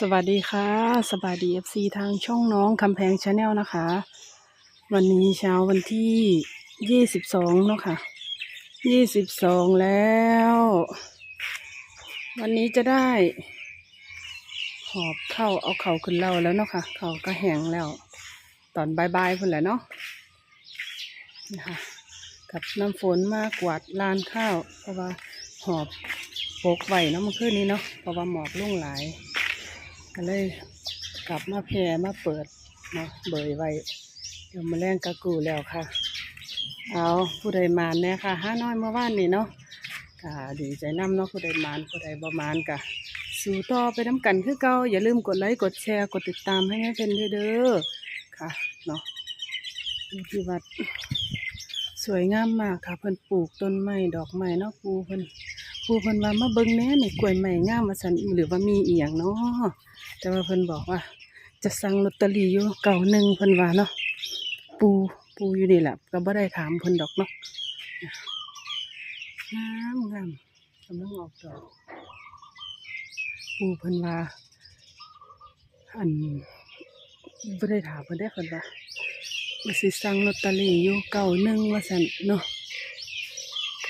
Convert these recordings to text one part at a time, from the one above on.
สวัสดีค่ะสวัสดีเอฟซีทางช่องน้องคำแพงชาแนลนะคะ วันนี้เช้าวันที่ยี่สิบสองเนาะค่ะยี่สิบสองแล้ว วันนี้จะได้ หอบเข้าเอาเข่าขึ้นเล่าแล้วเนาะค่ะเข่าก็แห้งแล้ว ตอนบายๆพุ่นแหละเนาะนี่ค่ะกับน้ำฝนมากกวาดลานข้าว เพราะว่าหอบปกไว้เนาะเมื่อคืนนี้เนาะเพราะว่าหมอกลุ่งหลาย ก็เลยกลับมาแพรมาเปิดเนาะเบยไว้เดี๋ยวมาแรงกระกูแล้วค่ะ เอาผู้ใดมานแน่ค่ะห้าน้อยเมื่อวานนี่เนาะก็ดีใจน้ำเนาะผู้ใดมานผู้ใดบ่มานกะสู่ต่อไปน้ำกันคือเก่าอย่าลืมกดไลค์กดแชร์กดติดตามให้แม่เพิ่นเด้อค่ะเนาะอยู่ที่วัดสวยงามมากค่ะเพิ่นปลูกต้นไม้ดอกไม้เนาะปูเพิ่นปูเพิ่นว่ามาเบิ่งแน่นี่กล้วยไม้งามว่าซั่นหรือว่ามีอีหยังเนาะ แต่ว่าเพิ่นบอกว่า จะสั่งลอตเตอรี่อยู่เก่าหนึ่งเพิ่นว่าเนาะปูปูอยู่นี่แหละก็บ่ได้ถามเพิ่นดอกเนาะงามงามกำลังออกดอกปูเพิ่นว่าอันบ่ได้ถามเพิ่นได้เพิ่นว่ามาสิสั่งลอตเตอรี่อยู่เก่าหนึ่งว่าสันเนาะ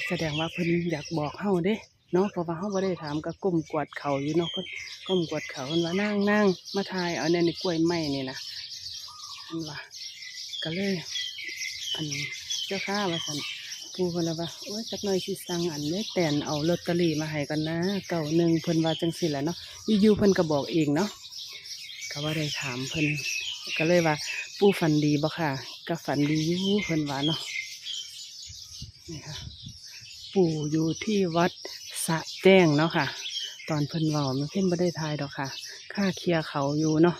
แสดงว่าเพิ่นอยากบอกเฮาเด้เนาะเพราะว่าเฮาบ่ได้ถามก็ก้มกวาดเขาอยู่เนาะก็ ก้มกวดเขาเพิ่นว่านั่งนั่งมาทายเอาเนี่ยในกล้วยไม้นี่นะเพิ่นว่าก็เลยอันเจ้าข้าว่าสันปูเพิ่นละว่าโอ้ยจักหน่อยสิสั่งอันนี้แตนเอาลอตเตอรี่มาให้กันนะเก่าหนึ่งเพิ่นว่าจังซี่แหละเนาะอยู่ๆเพิ่นก็บอกเองเนาะก็ว่าได้ถามเพิ่นก็เลยว่า ปู่ฝันดีบ่ค่ะ ก็ฝันดีอยู่เพิ่นว่าเนาะนี่ค่ะปู่อยู่ที่วัดสะแจ้งเนาะค่ะ ตอนเพิ่นว้ามันเพิ่นบ่ได้ทายดอกค่ะ ค่าเคลียร์เขาอยู่เนาะ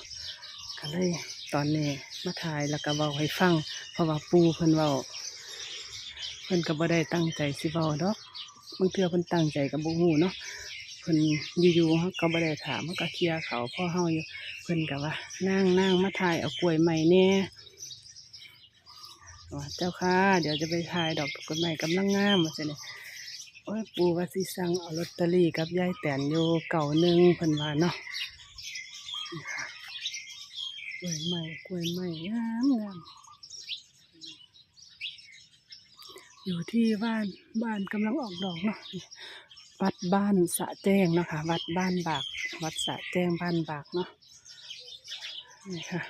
ก็เลยตอนนี้มาทายแล้วก็เว้าให้ฟัง เพราะว่าปูเพิ่นเว้าเพิ่นก็บ่ได้ตั้งใจสิเว้าดอกบางเทื่อเพิ่นตั้งใจก็บ่ฮู้เนาะเพิ่นอยู่ๆเฮาก็บ่ได้ถามเฮาก็เคลียร์เขาพ่อเฮาอยู่เพิ่นก็ว่านั่งนั่งมาถ่ายเอากล้วยใหม่แน่ว่าเจ้าค่ะ เดี๋ยวจะไปถ่ายดอกกล้วยใหม่กำลังงามว่าซั่นนี่ โอ้ยปูว่าสิสั่งเอาลอตเตอรี่กับยายแตนอยู่เก่าหนึ่งพิ่นว่าเนาะกล้วยใหม่กล้วยใหม่งามงามอยู่ที่บ้านบ้านกำลังออกดอกเนาะวัดบ้านสะแจ้งเนาะค่ะวัดบ้านบาก วัดสะแจ้งบ้านบากเนาะนี่ค่ะ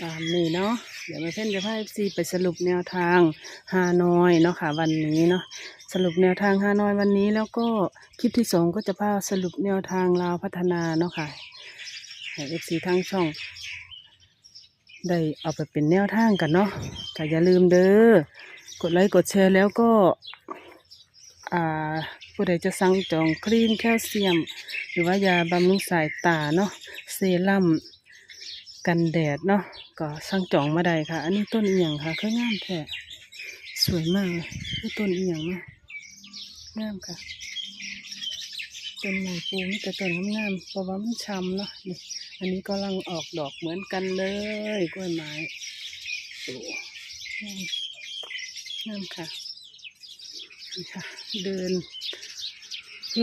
ตามนี้เนาะเดี๋ยวมาเพ่นจะพาเอฟซีไปสรุปแนวทางฮานอยเนาะค่ะ วันนี้เนาะ สรุปแนวทางฮานอยวันนี้ แล้วก็คลิปที่สองก็จะพาสรุปแนวทางลาวพัฒนาเนาะค่ะให้เอฟซีทั้งช่อง ได้เอาไปเป็นแนวทางกันเนาะก็อย่าลืมเด้อกดไลค์กดแชร์แล้วก็อ่าผู้ใดจะสั่งจองครีมแคลเซียม หรือว่ายาบำรุงสายตาเนาะเซรั่มกันแดดเนาะก็สั่งจองมาได้ค่ะ อันนี้ต้นเอียงค่ะคืองามแท้สวยมากเลยคือต้นเอียงเนาะ งามค่ะต้นใหม่ปูมีแต่ต้นงามๆเพราะว่ามันช้ำเนาะนี่อันนี้ก็ลังออกดอกเหมือนกันเลยกล้วยไม้โอ้งามงามค่ะนี่ค่ะ เดิน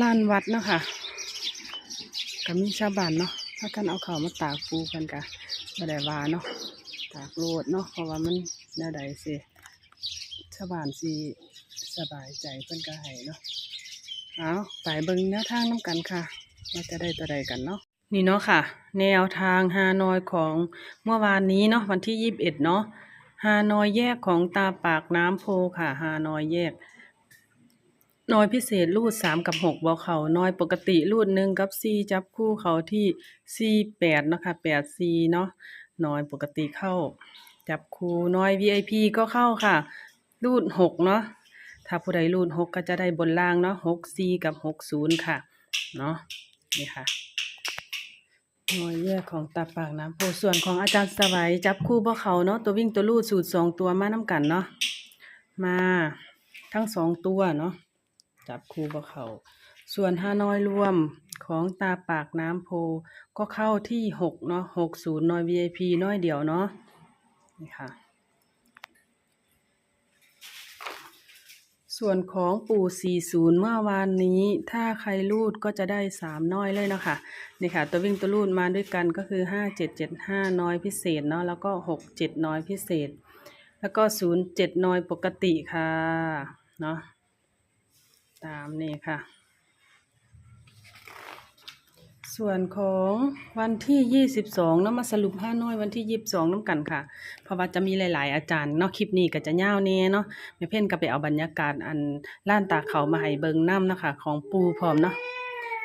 ลานวัดเนาะค่ะก็มีชาวบ้านเนาะถ้ากันเอาเขาวมาตากปูกันกะไม่ได้วาเนาะตากโลดเนาะเพราะว่ามันแนวใดสิชาวบ้านสิ สบายใจเพิ่นก็ให้เนาะเอาไปเบิ่งแนวทางน้ำกันค่ะว่าจะได้ตัวใดกันเนาะนี่เนาะค่ะ แนวทางฮานอยของเมื่อวานนี้เนาะวันที่ยี่สิบเอ็ดเนาะฮานอยแยกของตาปากน้ำโพค่ะฮานอยแยกน้อยพิเศษรูดสามกับหกบอเขาน้อยปกติรูดหนึ่งกับสี่จับคู่เขาที่สี่แปดเนาะคะแปดสี่เนาะน้อยปกติเข้า จับคู่น้อย VIP ก็เข้าค่ะ รูดหกเนาะ ถ้าผู้ใดรูดหกก็จะได้บนล่างเนาะหกสี่กับหกศูนย์ค่ะ เนาะนี่ค่ะน้อยแยกของตาปากน้ำโพส่วนของอาจารย์สวัยจับคู่บ่เขาเนาะตัววิ่งตัวรูดสูตรสองตัวมาน้ำกันเนาะมาทั้งสองตัวเนาะจับคู่บ่เขาส่วนฮาน้อยรวมของตาปากน้ำโพก็เข้าที่หกเนาะหกศูนย์น้อย VIP น้อยเดียวเนาะนี่ค่ะ ส่วนของปู่40 เมื่อวานนี้ ถ้าใครรูดก็จะได้ 3 น้อยเลยเนาะค่ะนี่ค่ะ ตัววิ่งตัวรูดมาด้วยกันก็คือ 5 7 7 5 น้อยพิเศษเนาะแล้วก็ 6 7 น้อยพิเศษ แล้วก็ 0 7 น้อยปกติค่ะ เนาะตามนี่ค่ะ ส่วนของวันที่22เนาะมาสรุป5น้อยวันที่22น้ำกันค่ะ เพราะว่าจะมีหลาย ๆ อาจารย์เนาะคลิปนี้ก็จะยาวแน่เนาะแม่เพ่นก็ไปเอาบรรยากาศอันล้านตาเขามาให้เบิงน้ำนะคะ ของปูพร้อมเนาะ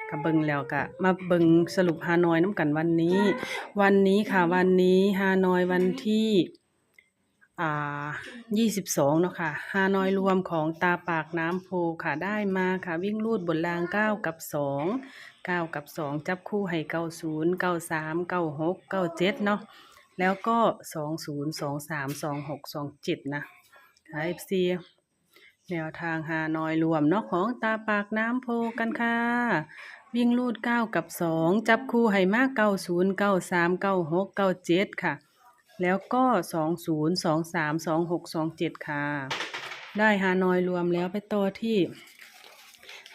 ก็เบิงแล้วก็มาเบิงสรุปฮานอยน้ำกันวันนี้ วันนี้ค่ะ วันนี้ฮานอยวันที่ อ่ายี่สิบสองเนาะค่ะฮานอยรวมของตาปากน้ำโพค่ะได้มาค่ะ วิ่งลูดบนรางเก้ากับสองเก้ากับสองจับคู่ให้เก้าศูนย์เก้าสามเก้าหกเก้าเจ็ดเนาะแล้วก็สองศูนย์สองสามสองหกสองเจ็ดนะค่ะเอฟซีแนวทางฮานอยรวมเนาะของตาปากน้ำโพกันค่ะ วิ่งลูดเก้ากับสองจับคู่ให้มากเก้าศูนย์เก้าสามเก้าหกเก้าเจ็ดค่ะ แล้วก็20 23 26 27ค่ะ ได้ฮานอยรวมแล้วไปต่อที่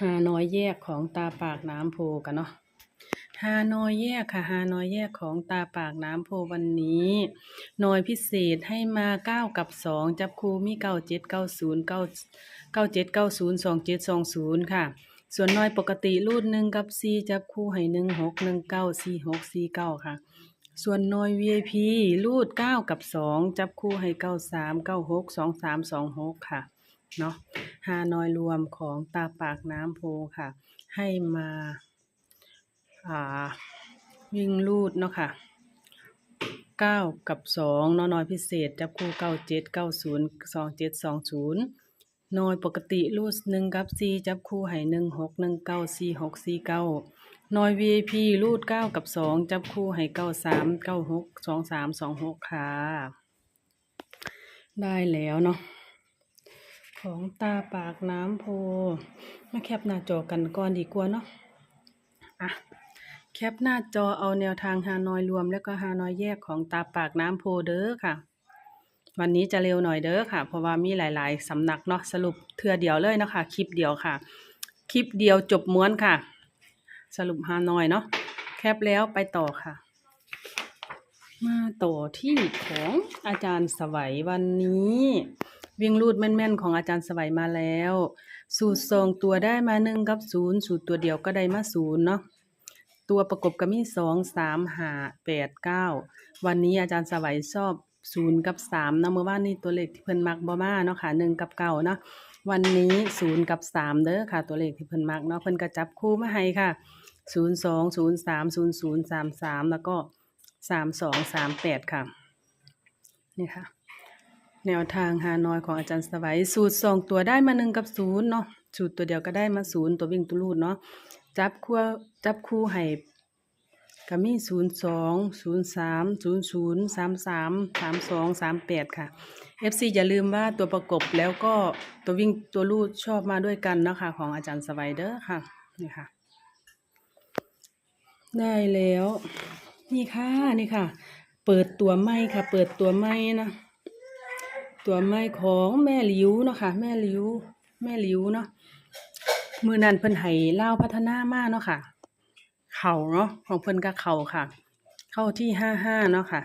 ฮานอยแยกของตาปากน้ำโพกันเนาะฮานอยแยกค่ะฮานอยแยกของตาปากน้ำโพวันนี้ นอยพิเศษให้มาเก้ากับสองจับคู่มีเก้าเจ็ดเก้าศูนย์เก้าเก้าเจ็ดเก้าศูนย์สองเจ็ดสองศูนย์ค่ะ ส่วนนอยปกติรูดหนึ่งกับสี่จับคู่ให้หนึ่งหกหนึ่งเก้าสี่หกสี่เก้าค่ะ ส่วนน้อย VIP รูดเก้ากับสองจับคู่ให้เก้าสามเก้าหกสองสามสองหกค่ะ เนาะฮานอยรวมของตาปากน้ำโพค่ะ ให้มาอ่าวิ่งลูดเนาะค่ะเก้ากับสองน้อยพิเศษ จับคู่เก้าเจ็ดเก้าศูนย์สองเจ็ดสองศูนย์นอยปกติลูดหนึ่งกับสี่จับคู่ให้หนึ่งหกหนึ่งเก้าสี่หกสี่เก้า น้อย VIP ลูดเก้ากับสองจับคู่ให้เก้าสามเก้าหกสองสามสองหกค่ะ ได้แล้วเนาะของตาปากน้ำโพมาแคปหน้าจอกันก่อนดีกว่าเนาะอะแคปหน้าจอเอาแนวทางฮานอยรวม แล้วก็ฮานอยแยกของตาปากน้ำโพเด้อค่ะ วันนี้จะเร็วหน่อยเด้อค่ะ เพราะว่ามีหลาย ๆสำนักเนาะสรุปเทือเดียวเลยนะคะคลิปเดียวค่ะ คลิปเดียวจบม้วนค่ะ สรุปฮานอยเนาะแคปแล้วไปต่อค่ะ มาต่อที่ของอาจารย์สวัยวันนี้วิ่งรูดแม่นๆของอาจารย์สวัยมาแล้ว สูตรสองตัวได้มาหนึ่งกับศูนย์สูตรตัวเดียวก็ได้มาศูนย์เนาะตัวประกบก็มีสองสามหาแปดเก้าวันนี้อาจารย์สวัยชอบศูนย์กับสามนะเมื่อวานนี้ตัวเลขที่เพิ่นมักบ่มาเนาะค่ะหนึ่งกับเก้าเนาะวันนี้ศูนย์กับสามเด้อค่ะ ตัวเลขที่เพิ่นมักเนาะเพิ่นก็จับคู่มาให้ค่ะ ศูนย์สองศูนย์สามศูนย์ศูนย์สามสามแล้วก็สามสองสามแปดค่ะ นี่ค่ะ แนวทางฮานอยของอาจารย์สวัยสูตรสองตัวได้มาหนึ่งกับศูนย์เนาะสูตรตัวเดียวก็ได้มาศูนย์ตัววิ่งตัวรูดเนาะจับคู่จับคู่ให้ก็มีศูนย์สองศูนย์สามศูนย์ศูนย์สามสามสามสองสามแปดค่ะ FC อย่าลืมว่าตัวประกบแล้วก็ตัววิ่งตัวรูดชอบมาด้วยกันนะคะของอาจารย์สวัยเด้อค่ะนี่ค่ะ ได้แล้ว นี่ค่ะนี่ค่ะ เปิดตัวไม้ค่ะ เปิดตัวไม้นะ ตัวไม้ของแม่หลิวเนาะค่ะ แม่หลิว แม่หลิวเนาะมือนันเพิ่นให้เล่าพัฒนามากเนาะค่ะ เข่าเนาะของเพิ่นก็เข่าค่ะ เข้าที่ห้าห้าเนาะค่ะ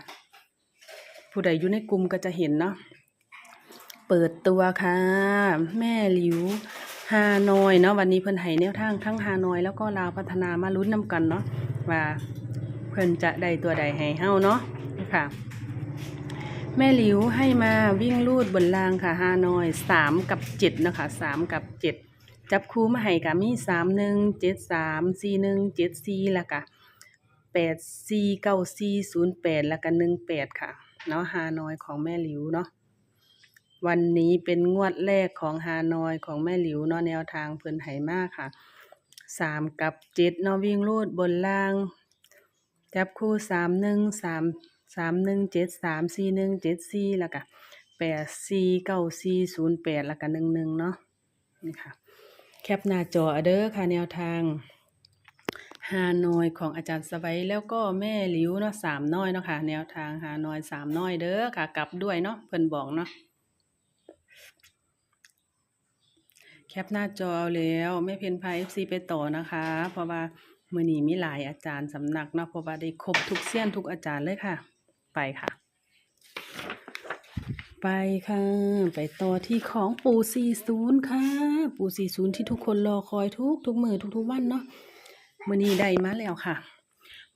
ผู้ใดอยู่ในกลุ่มก็จะเห็นเนาะเปิดตัวค่ะ แม่หลิวฮานอยเนาะวันนี้เพิ่นให้แนวทางทั้งฮานอยแล้วก็ลาวพัฒนามาลุ้นนำกันเนาะ ว่าเพิ่นจะได้ตัวใดให้เฮาเนาะค่ะแม่หลิวให้มาวิ่งลูดบนรางค่ะฮานอยสามกับเจ็ดนะคะสามกับเจ็ดจับคู่มาให้กะมีสามหนึ่งเจ็ดสามสี่หนึ่งเจ็ดสี่แล้วก็แปดสี่เก้าสี่ศูนย์แปดแล้วก็หนึ่งแปดค่ะเนาะฮานอยของแม่หลิวเนาะวันนี้เป็นงวดแรกของฮานอยของแม่หลิวเนาะแนวทางเพิ่นไหมากค่ะ สามกับเจ็ดเนาะวิ่งลูดบนราง จับคู่สามหนึ่งสามสามหนึ่งเจ็ดสามสี่หนึ่งเจ็ดสี่แล้วก็แปดสี่เก้าสี่ศูนย์แปดแล้วก็หนึ่งหนึ่งเนาะนี่ค่ะแคปหน้าจอเด้อค่ะแนวทางฮานอยของอาจารย์สวัยแล้วก็แม่หลิวเนาะสามน้อยเนาะค่ะแนวทางฮานอยสามน้อยเด้อค่ะกลับด้วยเนาะเพิ่นบอกเนาะ แคปหน้าจอเอาแล้วแม่เพนพาเอฟซีไปต่อนะคะ เพราะว่ามือนีมีหลายอาจารย์สำนักเนาะเพราะว่าได้ครบทุกเสี้ยนทุกอาจารย์เลยค่ะ ไปค่ะ ไปค่ะ ไปต่อที่ของปู่40ค่ะ ปู่40ที่ทุกคนรอคอยทุกทุกมือทุกทุกวันเนาะมือนีได้มาแล้วค่ะ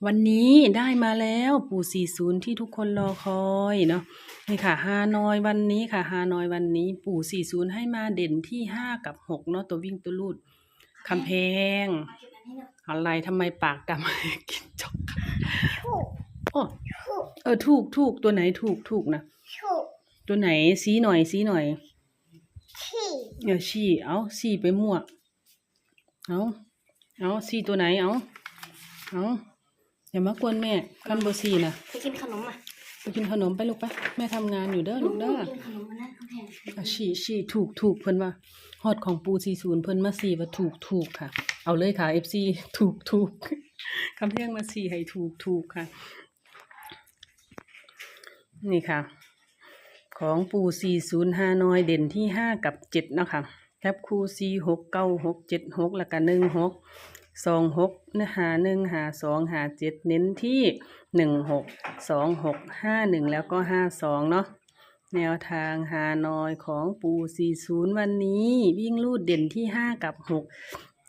วันนี้ได้มาแล้วปู่40ที่ทุกคนรอคอยเนาะนี่ค่ะฮานอยวันนี้ค่ะฮานอยวันนี้ ปู่40ให้มาเด่นที่5กับ6เนาะตัววิ่งตัวลูดคำแพงอะไรทำไมปากดำกินจอกค่ะถูกโอ้ถูกเออถูกถูกตัวไหนถูกถูกนะถูกตัวไหนซีหน่อยซีหน่อยที่เออชี้เอาชี้ไปมั่วเอาเอาชี้ตัวไหนเอาเอา อย่ามากวนแม่คันโบซีนะไปกินขนมอะไปกินขนมไปลูกไปแม่ทำงานอยู่เด้อลูกเด้อกินขนมมานั่นกำแพงอะชี้ชี้ถูกถูกเพิ่นว่าฮอดของปูซีศูนย์เพิ่นมาซีว่าถูกถูกค่ะ เอาเลยค่ะเอฟซีถูกถูกคำเพียงมาซีให้ถูกถูกค่ะ นี่ค่ะ ของปูซีศูนย์ห้าน้อยเด่นที่ห้ากับเจ็ดเนาะค่ะแคปคูซีหกเก้าหกเจ็ดหกแล้วก็หนึ่งหก สองหกนะหาหนึ่งหาสองหาเจ็ดเน้นที่หนึ่งหกสองหกห้าหนึ่งแล้วก็ห้าสองเนาะแนวทางหาหนอยของปูสี่ศูนย์วันนี้ วิ่งลูดเด่นที่ห้ากับหก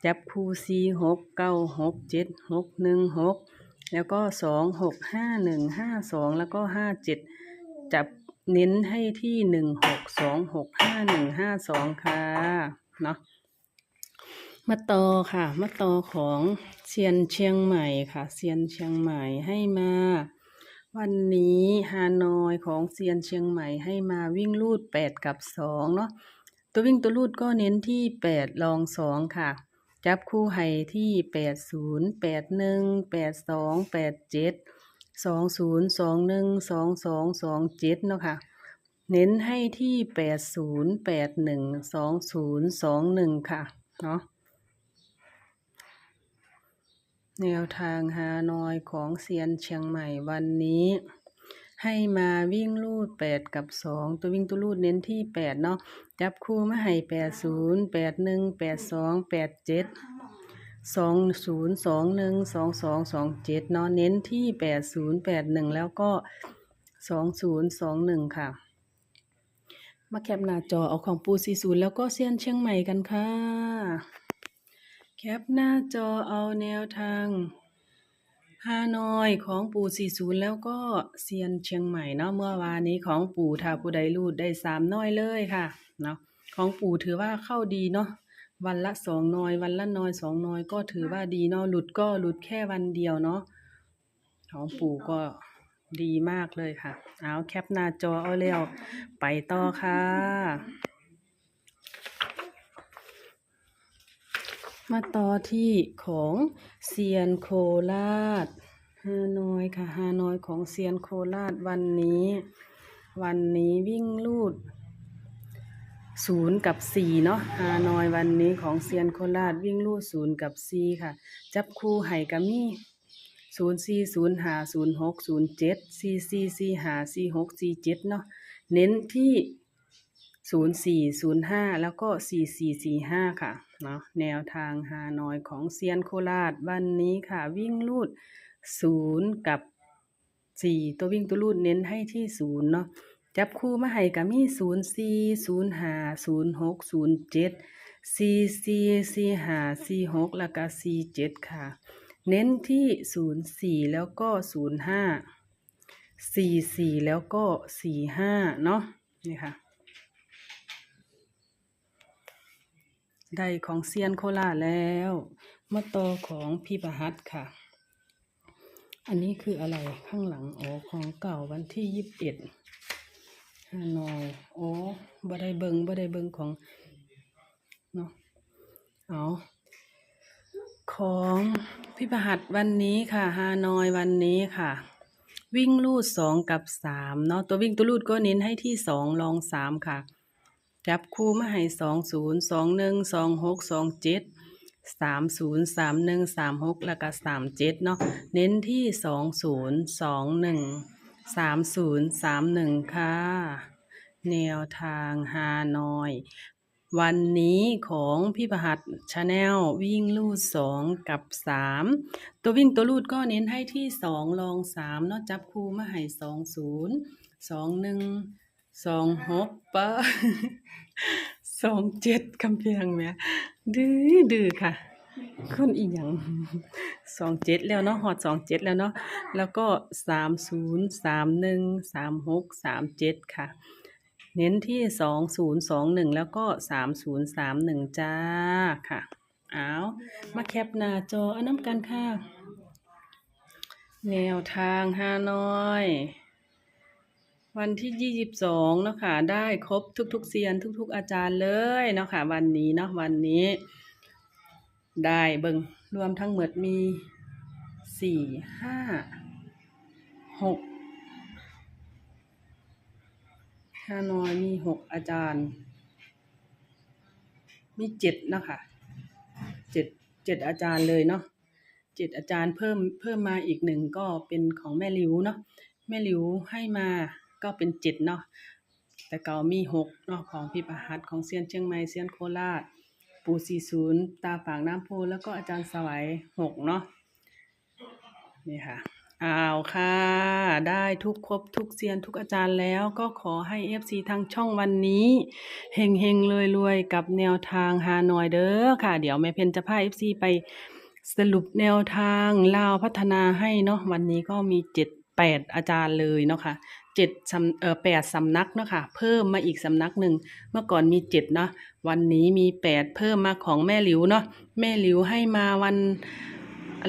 จับคูสี่หกเก้าหกเจ็ดหกหนึ่งหกแล้วก็สองหกห้าหนึ่งห้าสองแล้วก็ห้าเจ็ดจับเน้นให้ที่หนึ่งหกสองหกห้าหนึ่งห้าสองค่ะเนาะ มาต่อค่ะ มาต่อของเซียนเชียงใหม่ค่ะเซียนเชียงใหม่ให้มา วันนี้ฮานอยของเซียนเชียงใหม่ให้มาวิ่งลูดแปดกับสองเนาะตัววิ่งตัวลูดก็เน้นที่แปดลองสองค่ะ จับคู่ให้ที่แปดศูนย์แปดหนึ่งแปดสองแปดเจ็ดสองศูนย์สองหนึ่งสองสองสองเจ็ดเนาะค่ะเน้นให้ที่แปดศูนย์แปดหนึ่งสองศูนย์สองหนึ่งค่ะเนาะ แนวทางฮานอยของเซียนเชียงใหม่วันนี้ ให้มาวิ่งลูดแปดกับสองตัววิ่งตัวลูดเน้นที่แปดเนาะจับคู่มาให้แปดศูนย์แปดหนึ่งแปดสองแปดเจ็ดสองศูนย์สองหนึ่งสองสองสองเจ็ดเนาะเน้นที่แปดศูนย์แปดหนึ่งแล้วก็สองศูนย์สองหนึ่งค่ะ มาแคปหน้าจอเอาของปูซีศูนย์แล้วก็เซียนเชียงใหม่กันค่ะ แคปหน้าจอเอาแนวทางฮานอยของปู่40 แล้วก็เซียนเชียงใหม่เนาะเมื่อวานนี้ของปู่ถ้าผู้ใดรูดได้สามน้อยเลยค่ะเนาะของปู่ถือว่าเข้าดีเนาะวันละสองน้อย วันละน้อยสองน้อยก็ถือว่าดีเนาะหลุดก็หลุดแค่วันเดียวเนาะของปู่ก็ดีมากเลยค่ะ เอาแคปหน้าจอเอาแล้วไปต่อค่ะ มาต่อที่ของเซียนโคราชฮานอยค่ะฮานอยของเซียนโคราชวันนี้ วันนี้วิ่งลูดศูนย์กับสี่เนาะฮานอยวันนี้ของเซียนโคราชวิ่งลูดศูนย์กับสี่ค่ะ จับคู่ไห่กามี่ศูนย์สี่ศูนย์หาศูนย์หกศูนย์เจ็ดสี่สี่สี่หาสี่หกสี่เจ็ดเนาะเน้นที่ ศูนย์สี่ศูนย์ห้าแล้วก็สี่สี่สี่ห้าค่ะเนาะแนวทางฮานอยของเซียนโคราชวันนี้ค่ะ วิ่งลูดศูนย์กับสี่ตัววิ่งตัวลูดเน้นให้ที่ศูนย์เนาะจับคู่มาให้กับมีศูนย์สี่ศูนย์ห้าศูนย์หกศูนย์เจ็ดสี่สี่สี่ห้าสี่หกแล้วก็สี่เจ็ดค่ะ เน้นที่ศูนย์สี่แล้วก็ศูนย์ห้าสี่สี่แล้วก็สี่ห้าเนาะนี่ค่ะ ได้ของเซียนโคราแล้ว มาต่อของพี่ประหัตค่ะ อันนี้คืออะไรข้างหลังอ๋อของเก่าวันที่ยี่สิบเอ็ดฮานอยอ๋อบ่ได้เบิงบ่ได้เบิงของเนาะเอาของพี่ประหัตวันนี้ค่ะฮานอยวันนี้ค่ะ วิ่งลูดสองกับสามเนาะตัววิ่งตัวลูดก็เน้นให้ที่สองรองสามค่ะ จับคู่มาให้สองศูนย์สองหนึ่งสองหกสองเจ็ดสามศูนย์สามหนึ่งสามหกแล้วก็สามเจ็ดเนาะเน้นที่สองศูนย์สองหนึ่งสามศูนย์สามหนึ่งค่ะ แนวทางฮานอย วันนี้ของพี่ประหัดชาแนลวิ่งลูดสองกับสามตัววิ่งตัวลูดก็เน้นให้ที่สองลองสามเนาะจับคู่มาให้สองศูนย์สองหนึ่ง สองหกปะสองเจ็ดกำเพียงแม่ดื้อดื้อค่ะ คนอีหยังสองเจ็ดแล้วเนาะหอดสองเจ็ดแล้วเนาะแล้วก็สามศูนย์สามหนึ่งสามหกสามเจ็ดค่ะ เน้นที่สองศูนย์สองหนึ่งแล้วก็สามศูนย์สามหนึ่งจ้าค่ะเอามาแคปหน้าจอเอาน้ำกันค่ะ แนวทางฮานอย วันที่ยี่สิบสองเนาะค่ะได้ครบทุกๆเซียนทุก ๆ อาจารย์เลยเนาะค่ะวันนี้เนาะวันนี้ ได้เบิงรวมทั้งหมดมีสี่ห้าหกฮาน้อยมีหกอาจารย์ มีเจ็ดเนาะค่ะเจ็ดเจ็ดอาจารย์เลยเนาะเจ็ดอาจารย์เพิ่มเพิ่มมาอีกหนึ่งก็เป็นของแม่หลิวเนาะแม่หลิวให้มา ก็เป็นเจ็ดเนาะแต่เก่ามีหกเนาะของพี่ประหัตของเซียนเชียงใหม่เซียนโคราช ปูสี่ศูนย์ตาฝางน้ำโพแล้วก็อาจารย์สวัยหกเนาะนี่ค่ะอ้าวค่ะ ได้ทุกครบทุกเซียนทุกอาจารย์แล้วก็ขอให้ FC ทางช่องวันนี้เฮงเฮงรวยรวยๆกับแนวทางฮานอยเด้อค่ะ เดี๋ยวแม่เพนจะพา FC ไปสรุปแนวทางลาวพัฒนาให้เนาะวันนี้ก็มีเจ็ด แปดอาจารย์เลยเนาะค่ะเจ็ดสำเอ่อแปดสำนักเนาะค่ะเพิ่มมาอีกสำนักหนึ่งเมื่อก่อนมีเจ็ดเนาะวันนี้มีแปดเพิ่มมาของแม่หลิวเนาะแม่หลิวให้มาวัน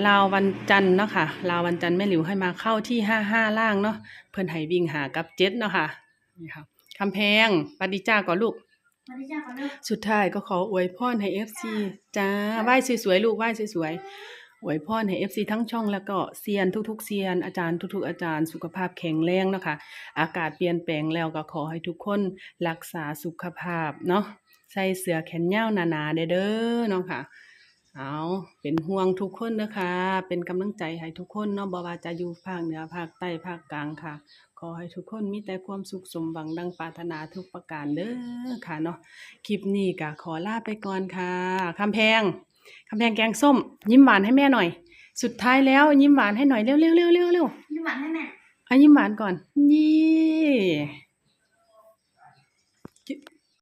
ลาววันจันทร์เนาะค่ะลาววันจันทร์แม่หลิวให้มาเข้าที่ห้าห้าล่างเนาะเพิ่นให้วิ่งหากับเจ็ดเนาะค่ะนี่ค่ะคำแพงปฏิจ้าก่อนลูกมาที่จ้าก่อนเนาะสุดท้ายก็ขออวยพรให้ FC จ้าไหว้สวยๆลูกไหว้สวยๆ อวยพรให้ FC ทั้งช่องแล้วก็เซียนทุกๆเซียนอาจารย์ทุกๆอาจารย์สุขภาพแข็งแรงนะคะ อากาศเปลี่ยนแปลงแล้วก็ขอให้ทุกคนรักษาสุขภาพเนาะใส่เสื้อแขนยาวหนาๆเด้อเด้อเนาะค่ะเอาเป็นห่วงทุกคนนะคะ เป็นกำลังใจให้ทุกคนเนาะบ่ว่าจะอยู่ภาคเหนือภาคใต้ภาคกลางค่ะ ขอให้ทุกคนมีแต่ความสุขสมหวังดังปรารถนาทุกประการเด้อค่ะเนาะคลิปนี้ก็ขอลาไปก่อนค่ะคำแพง คำแพงแกงส้ม ยิ้มหวานให้แม่หน่อย สุดท้ายแล้วยิ้มหวานให้หน่อยเร็วเร็วเร็วเร็วเร็วนี่หวานให้แม่อะยิ้มหวานก่อนยี่